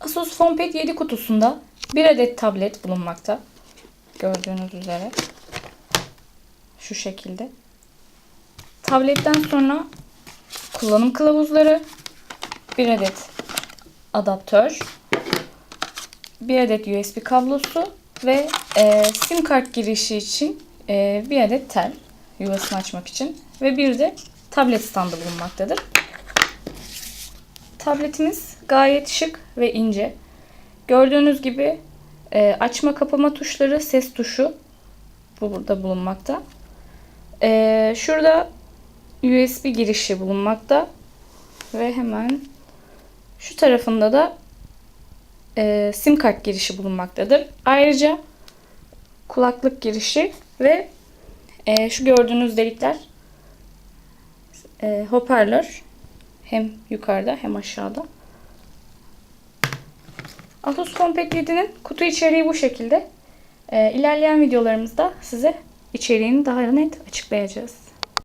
Asus FonePad 7 kutusunda bir adet tablet bulunmakta. Gördüğünüz üzere. Şu şekilde. Tabletten sonra kullanım kılavuzları, bir adet adaptör, bir adet USB kablosu ve e, sim kart girişi için e, bir adet tel yuvasını açmak için ve bir de tablet standı bulunmaktadır. Tabletimiz gayet şık ve ince. Gördüğünüz gibi e, açma kapama tuşları, ses tuşu bu burada bulunmakta. E, şurada USB girişi bulunmakta ve hemen şu tarafında da e, sim kart girişi bulunmaktadır. Ayrıca kulaklık girişi ve e, şu gördüğünüz delikler e, hoparlör hem yukarıda hem aşağıda. Asus Compact 7'nin kutu içeriği bu şekilde. E, ilerleyen videolarımızda size içeriğini daha net açıklayacağız.